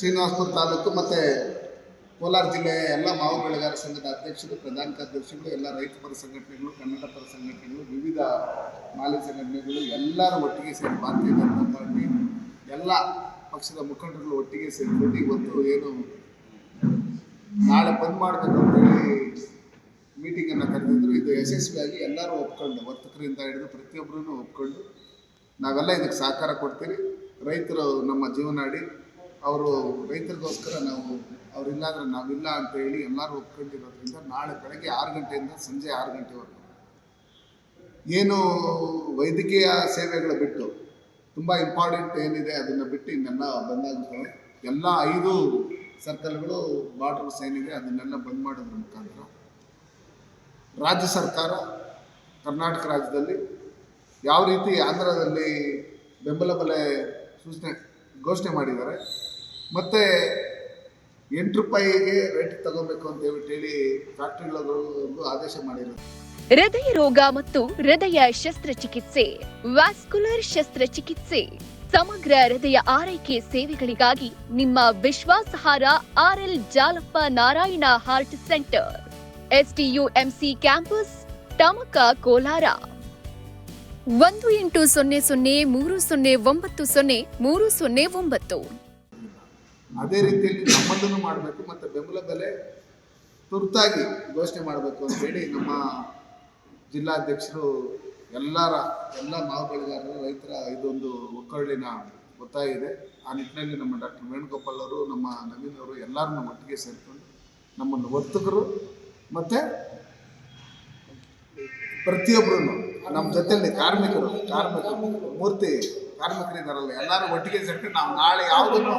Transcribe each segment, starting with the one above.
ಶ್ರೀನಿವಾಸಪುರ ತಾಲೂಕು ಮತ್ತು ಕೋಲಾರ ಜಿಲ್ಲೆಯ ಎಲ್ಲ ಮಾವು ಬೆಳೆಗಾರ ಸಂಘದ ಅಧ್ಯಕ್ಷರು, ಪ್ರಧಾನ ಕಾರ್ಯದರ್ಶಿಗಳು, ಎಲ್ಲ ರೈತ ಪರ ಸಂಘಟನೆಗಳು, ಕನ್ನಡ ಪರ ಸಂಘಟನೆಗಳು, ವಿವಿಧ ಮಾಲಿ ಸಂಘಟನೆಗಳು ಎಲ್ಲರೂ ಒಟ್ಟಿಗೆ ಸೇರಿ ಭಾರತೀಯ ಜನತಾ ಪಾರ್ಟಿ, ಎಲ್ಲ ಪಕ್ಷದ ಮುಖಂಡರುಗಳು ಒಟ್ಟಿಗೆ ಸೇರಿಕೊಂಡು ಇವತ್ತು ಏನು ನಾಳೆ ಬಂದ್ ಮಾಡಬೇಕು ಅಂತೇಳಿ ಮೀಟಿಂಗನ್ನು ಕರೆದಿದ್ರು. ಇದು ಯಶಸ್ವಿಯಾಗಿ ಎಲ್ಲರೂ ಒಪ್ಕೊಂಡು, ವರ್ತಕರಿಂದ ಹಿಡಿದು ಪ್ರತಿಯೊಬ್ಬರೂ ಒಪ್ಕೊಂಡು ನಾವೆಲ್ಲ ಇದಕ್ಕೆ ಸಹಕಾರ ಕೊಡ್ತೀವಿ ರೈತರು ನಮ್ಮ ಜೀವನಾಡಿ ಅವರು ರೈತರಿಗೋಸ್ಕರ ನಾವು ಅವರಿಲ್ಲಾದ್ರೆ ನಾವಿಲ್ಲ ಅಂತ ಹೇಳಿ ಎಲ್ಲರೂ ಒಪ್ಕೊಂಡಿರೋದ್ರಿಂದ ನಾಳೆ ಬೆಳಗ್ಗೆ ಆರು ಗಂಟೆಯಿಂದ ಸಂಜೆ ಆರು ಗಂಟೆವರೆಗೂ. ಏನು ವೈದ್ಯಕೀಯ ಸೇವೆಗಳು ಬಿಟ್ಟು ತುಂಬ ಇಂಪಾರ್ಟೆಂಟ್ ಏನಿದೆ ಅದನ್ನು ಬಿಟ್ಟು ಇನ್ನೆಲ್ಲ ಬಂದಾಗುತ್ತವೆ ಎಲ್ಲ ಐದು ಸರ್ಕಲ್ಗಳು ಬಾರ್ಡರ್ಸ್ ಏನಿದೆ ಅದನ್ನೆಲ್ಲ ಬಂದ್ ಮಾಡೋದ್ರ ಮುಖಾಂತರ ರಾಜ್ಯ ಸರ್ಕಾರ ಕರ್ನಾಟಕ ರಾಜ್ಯದಲ್ಲಿ ಯಾವ ರೀತಿ ಆಂಧ್ರದಲ್ಲಿ ಬೆಂಬಲ ಬೆಲೆ ಸೂಚನೆ ಘೋಷಣೆ ಮಾಡಿದ್ದಾರೆ ಮತ್ತು ಎಂಟು ರೂಪಾಯಿಗೆ ರೇಟ್ ತಗೋಬೇಕು ಅಂತ ಹೇಳ್ಬಿಟ್ಟು ಹೇಳಿ ಫ್ಯಾಕ್ಟ್ರಿಗಳಿಗೂ ಆದೇಶ ಮಾಡಿರೋದು. ಹೃದಯ ರೋಗ ಮತ್ತು ಹೃದಯ ಶಸ್ತ್ರಚಿಕಿತ್ಸೆ ವ್ಯಾಸ್ಕುಲರ್ ಶಸ್ತ್ರಚಿಕಿತ್ಸೆ, ಸಮಗ್ರ ಹೃದಯ ಆರೈಕೆ ಸೇವೆಗಳಿಗಾಗಿ ನಿಮ್ಮ ವಿಶ್ವಾಸಹಾರ R L Jalappa Narayana heart centre SDUMC campus, Tamaka Kolar. ಒಂದು ಎಂಟು ಸೊನ್ನೆ ಸೊನ್ನೆ ಮೂರು ಸೊನ್ನೆ ಒಂಬತ್ತು ಸೊನ್ನೆ ಮೂರು ಸೊನ್ನೆ ಒಂಬತ್ತು. ಅದೇ ರೀತಿಯಲ್ಲಿ ನಮ್ಮಲ್ಲೂ ಮಾಡಬೇಕು, ಮತ್ತು ಬೆಂಬಲ ಬೆಲೆ ತುರ್ತಾಗಿ ಘೋಷಣೆ ಮಾಡಬೇಕು ಅಂತೇಳಿ ನಮ್ಮ ಜಿಲ್ಲಾಧ್ಯಕ್ಷರು ಎಲ್ಲರ, ಎಲ್ಲ ಮಾವು ಬೆಳೆಗಾರರು ರೈತರ ಇದೊಂದು ಒಕ್ಕರಳಿನ ಒತ್ತಾಯ ಇದೆ. ಆ ನಿಟ್ಟಿನಲ್ಲಿ ನಮ್ಮ ಡಾಕ್ಟರ್ ವೇಣುಗೋಪಾಲ್ ಅವರು, ನಮ್ಮ ನವೀನ್ ಅವರು ಎಲ್ಲರನ್ನ ಒಟ್ಟಿಗೆ ಸೇರಿಕೊಂಡು ನಮ್ಮನ್ನು ವರ್ತಕರು ಮತ್ತು ಪ್ರತಿಯೊಬ್ಬರು ನಮ್ಮ ಜೊತೆಯಲ್ಲಿ ಕಾರ್ಮಿಕರು, ಕಾರ್ಮಿಕ ಮೂರ್ತಿ ಕಾರ್ಮಿಕರಿದ್ದಾರಲ್ಲ ಎಲ್ಲರೂ ಒಟ್ಟಿಗೆ ಸೇರ್ಕೊಂಡು ನಾವು ನಾಳೆ ಯಾವುದನ್ನು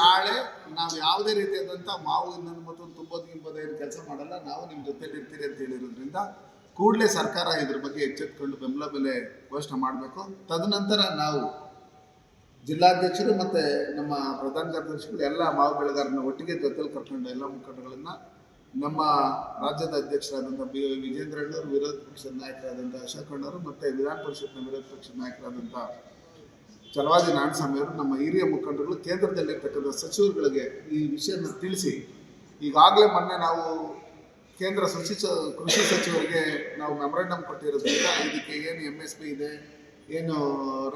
ನಾಳೆ ನಾವು ಯಾವುದೇ ರೀತಿಯಾದಂಥ ಮಾವು ಇನ್ನೊಂದು ಮತ್ತೊಂದು ತುಂಬೋದು ಗಿಂಬೋದು ಏನು ಕೆಲಸ ಮಾಡಲ್ಲ ನಾವು ನಿಮ್ಮ ಜೊತೆಲಿ ಇರ್ತೀರಿ ಅಂತ ಹೇಳಿರೋದ್ರಿಂದ ಕೂಡಲೇ ಸರ್ಕಾರ ಇದ್ರ ಬಗ್ಗೆ ಎಚ್ಚೆತ್ಕೊಂಡು ಬೆಂಬಲ ಬೆಲೆ ಘೋಷಣೆ ಮಾಡಬೇಕು. ತದನಂತರ ನಾವು ಜಿಲ್ಲಾಧ್ಯಕ್ಷರು ಮತ್ತು ನಮ್ಮ ಪ್ರಧಾನ ಕಾರ್ಯದರ್ಶಿಗಳು ಎಲ್ಲ ಮಾವು ಬೆಳೆಗಾರನ ಒಟ್ಟಿಗೆ ಜೊತೆಲಿ ಕರ್ಕೊಂಡು ಎಲ್ಲ ಮುಖಂಡಗಳನ್ನು ನಮ್ಮ ರಾಜ್ಯದ ಅಧ್ಯಕ್ಷರಾದಂಥ ಬಿ ವಿಜೇಂದ್ರ ಅಣ್ಣವರು ವಿರೋಧ ಪಕ್ಷದ ನಾಯಕರಾದಂಥ ಅಶೋಕ್ ಅಣ್ಣವರು ಮತ್ತು ವಿಧಾನ ಪರಿಷತ್ನ ವಿರೋಧ ಪಕ್ಷದ ನಾಯಕರಾದಂಥ ಚಲವಾದಿ ನಾರಾಯಣಸ್ವಾಮಿಯವರು ನಮ್ಮ ಹಿರಿಯ ಮುಖಂಡರುಗಳು ಕೇಂದ್ರದಲ್ಲಿರ್ತಕ್ಕಂಥ ಸಚಿವರುಗಳಿಗೆ ಈ ವಿಷಯನ ತಿಳಿಸಿ, ಈಗಾಗಲೇ ಮೊನ್ನೆ ನಾವು ಕೇಂದ್ರ ಸಚಿ ಕೃಷಿ ಸಚಿವರಿಗೆ ನಾವು ಮೆಮೊರಂಡಮ್ ಕೊಟ್ಟಿರೋದ್ರಿಂದ ಇದಕ್ಕೆ ಏನು ಎಂ ಎಸ್ ಪಿ ಇದೆ, ಏನು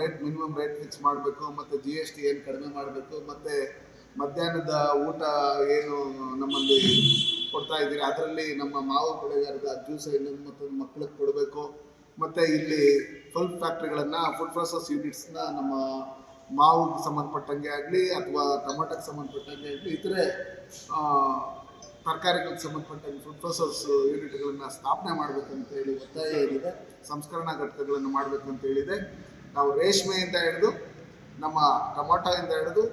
ರೇಟ್ ಮಿನಿಮಮ್ ರೇಟ್ ಫಿಕ್ಸ್ ಮಾಡಬೇಕು, ಮತ್ತು ಜಿ ಎಸ್ ಟಿ ಏನು ಕಡಿಮೆ ಮಾಡಬೇಕು, ಮತ್ತು ಮಧ್ಯಾಹ್ನದ ಊಟ ಏನು ನಮ್ಮಲ್ಲಿ ಕೊಡ್ತಾ ಇದ್ದೀರಿ. ಅದರಲ್ಲಿ ನಮ್ಮ ಮಾವು ಬೆಳೆಗಾರದ ಜ್ಯೂಸ್ ಇನ್ನೊಂದು ಮತ್ತೊಂದು ಮಕ್ಕಳಿಗೆ ಕೊಡಬೇಕು. ಮತ್ತು ಇಲ್ಲಿ ಫುಲ್ ಫ್ಯಾಕ್ಟ್ರಿಗಳನ್ನು ಫುಡ್ ಪ್ರೊಸೆಸ್ ಯೂನಿಟ್ಸ್ನ ನಮ್ಮ ಮಾವಿಗೆ ಸಂಬಂಧಪಟ್ಟಂಗೆ ಆಗಲಿ ಅಥವಾ ಟೊಮೊಟೊಗೆ ಸಂಬಂಧಪಟ್ಟಂಗೆ ಆಗಲಿ, ಇತರೆ ತರಕಾರಿಗಳಿಗೆ ಸಂಬಂಧಪಟ್ಟಂಗೆ ಫುಡ್ ಪ್ರೊಸೆಸ್ ಯೂನಿಟ್ಗಳನ್ನು ಸ್ಥಾಪನೆ ಮಾಡಬೇಕಂತ ಹೇಳಿ ಒತ್ತಾಯ ಏನಿದೆ, ಸಂಸ್ಕರಣಾ ಘಟಕಗಳನ್ನು ಮಾಡಬೇಕಂತ ಹೇಳಿದೆ. ನಾವು ರೇಷ್ಮೆಯಿಂದ ಹಿಡಿದು, ನಮ್ಮ ಟೊಮೊಟೊಯಿಂದ ಹಿಡಿದು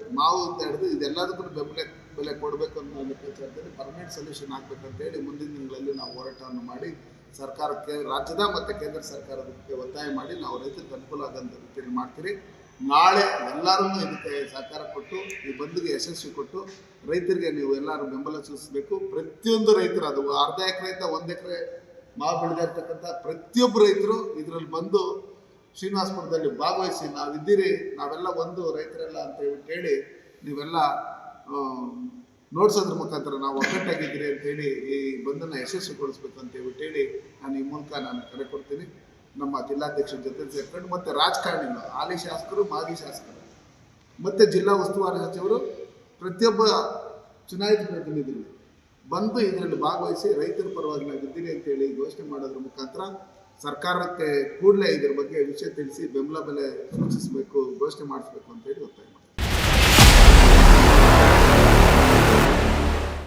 ಇಂದ ಹಿಡಿದು, ಇದೆಲ್ಲದಕ್ಕೂ ಬೆಂಬಲ ಬೆಲೆ ಕೊಡಬೇಕು ಅನ್ನೋ ಲೆಕ್ಕಾಚಾರದಲ್ಲಿ ಪರ್ಮನೆಂಟ್ ಸೊಲ್ಯೂಷನ್ ಹೇಳಿ ಮುಂದಿನ ದಿನಗಳಲ್ಲಿ ನಾವು ಹೋರಾಟವನ್ನು ಮಾಡಿ ಸರ್ಕಾರಕ್ಕೆ, ರಾಜ್ಯದ ಮತ್ತು ಕೇಂದ್ರ ಸರ್ಕಾರದಕ್ಕೆ ಒತ್ತಾಯ ಮಾಡಿ ನಾವು ರೈತರಿಗೆ ಅನುಕೂಲ ಆಗೋಂಥ ರೀತಿಯಲ್ಲಿ ಮಾಡ್ತೀರಿ. ನಾಳೆ ಎಲ್ಲರನ್ನೂ ಇದಕ್ಕೆ ಸಹಕಾರ ಕೊಟ್ಟು, ಈ ಬಂದ್ಗೆ ಯಶಸ್ವಿ ಕೊಟ್ಟು ರೈತರಿಗೆ ನೀವು ಎಲ್ಲರೂ ಬೆಂಬಲ ಸೂಚಿಸಬೇಕು ಪ್ರತಿಯೊಂದು ರೈತರು, ಅದು ಅರ್ಧ ಎಕರೆಯಿಂದ ಒಂದು ಎಕರೆ ಮಾವು ಬೆಳೆದಿರ್ತಕ್ಕಂಥ ಪ್ರತಿಯೊಬ್ಬ ರೈತರು ಇದರಲ್ಲಿ ಬಂದು ಶ್ರೀನಿವಾಸಪುರದಲ್ಲಿ ಭಾಗವಹಿಸಿ ನಾವಿದ್ದೀರಿ, ನಾವೆಲ್ಲ ಒಂದು ರೈತರೆಲ್ಲ ಅಂತ ಹೇಳಿ ನೀವೆಲ್ಲ ನೋಡ್ಸೋದ್ರ ಮುಖಾಂತರ ನಾವು ಒಗ್ಗಟ್ಟಾಗಿದ್ದೀರಿ ಅಂತ ಹೇಳಿ ಈ ಬಂದನ್ನು ಯಶಸ್ವಿಗೊಳಿಸ್ಬೇಕು ಅಂತ ಹೇಳಿ ನಾನು ಈ ಮೂಲಕ ನಾನು ಕರೆ ಕೊಡ್ತೀನಿ. ನಮ್ಮ ಜಿಲ್ಲಾಧ್ಯಕ್ಷರ ಜೊತೆ ಸೇರ್ಕೊಂಡು ಮತ್ತು ರಾಜಕಾರಣಿಗಳು, ಹಾಲಿ ಶಾಸಕರು, ಮಾಜಿ ಶಾಸಕರು, ಮತ್ತು ಜಿಲ್ಲಾ ಉಸ್ತುವಾರಿ ಸಚಿವರು, ಪ್ರತಿಯೊಬ್ಬ ಚುನಾಯಿತ ಪ್ರತಿನಿಧಿಗಳು ಬಂದು ಇದರಲ್ಲಿ ಭಾಗವಹಿಸಿ ರೈತರ ಪರವಾಗಿ ನಾವಿದ್ದೀರಿ ಅಂತೇಳಿ ಘೋಷಣೆ ಮಾಡೋದ್ರ ಮುಖಾಂತರ ಸರ್ಕಾರಕ್ಕೆ ಕೂಡಲೇ ಇದ್ರ ಬಗ್ಗೆ ವಿಷಯ ತಿಳಿಸಿ ಬೆಂಬಲ ಬೆಲೆ ಸೂಚಿಸಬೇಕು, ಘೋಷಣೆ ಮಾಡಿಸ್ಬೇಕು ಅಂತೇಳಿ ಒತ್ತಾಯ.